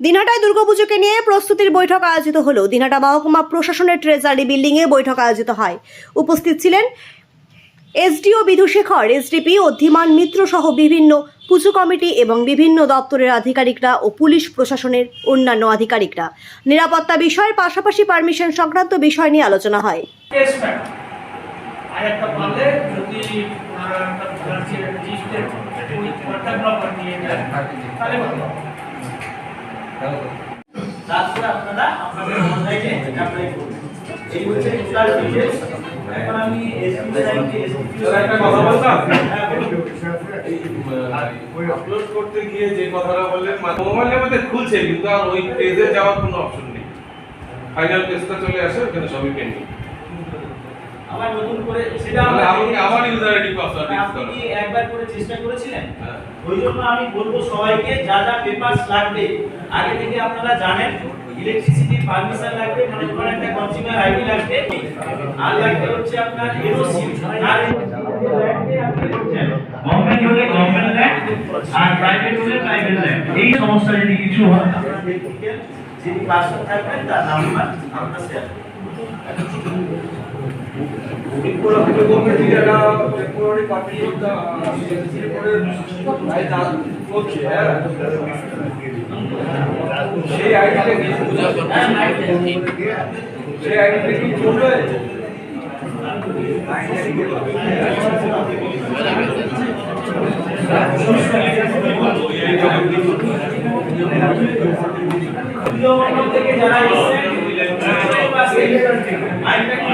দিনহাটায় দুর্গাপুজোকে নিয়ে প্রস্তুতির বৈঠক আয়োজিত হলো। দিনহাটা মহকুমা প্রশাসনের ট্রেজারি বিল্ডিংয়ে বৈঠক আয়োজিত হয়। উপস্থিত ছিলেন এসডিও বিধুশেখর এসডিপি, অধিমান মিত্র সহ বিভিন্ন পুজো কমিটি এবং বিভিন্ন দপ্তরের আধিকারিকরা ও পুলিশ প্রশাসনের অন্যান্য আধিকারিকরা। নিরাপত্তা বিষয়ের পাশাপাশি পারমিশন সংক্রান্ত বিষয় নিয়ে আলোচনা হয়। যদি তারপরে আপনারা আপনাদের অনলাইনে অ্যাপ্লাই করুন এই হচ্ছে টোটাল ডিটেইলস এখন আমি এসপি সাইডে এসপি একটা কথা বলতাম? হ্যাঁ আপলোড করতে গিয়ে যে কথাটা বললেন মোবাইলের মধ্যে খুলছে কিন্তু আর ওই পেজে যাওয়ার কোনো অপশন নেই। ফাইনাল পেজটা চলে আসে ওখানে সবই পেন্ডিং আবার নতুন করে সেটা আমাকে আবার ইউজার আইডি পাসওয়ার্ড আপনি কি একবার করে চেষ্টা করেছিলেন? হ্যাঁ। ওই জন্য আমি বলব সবাইকে যা যা পেপারস লাগবে আগে থেকে আপনারা জানেন ইলেকট্রিসিটি পারমিশন লাগবে মানে তোমার একটা কনজিউমার আইডি লাগবে আর লাগবে হচ্ছে আপনার এনওসি আর গভর্নমেন্ট হলে গভর্নমেন্ট ল্যান্ড আর প্রাইভেট হলে প্রাইভেট ল্যান্ড এই সমস্যা যদি কিছু হয় যিনি পার্সন থাকবেন তার নাম্বার আমরা শেয়ার সেই আইডিটা কি সেই আইডিটা কি চলবে থেকে যারা এসেছেন আইনটা কি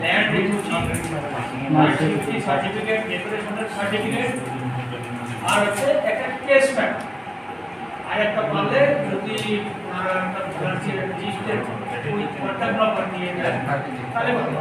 ল্যান্ড রেজিস্ট্রি সার্টিফিকেট সার্টিফিকেট আর হচ্ছে একটা কেস ম্যাপ আর একটা পারলে যদি একটা ওই কন্ট্যাক্ট তাহলে ভালো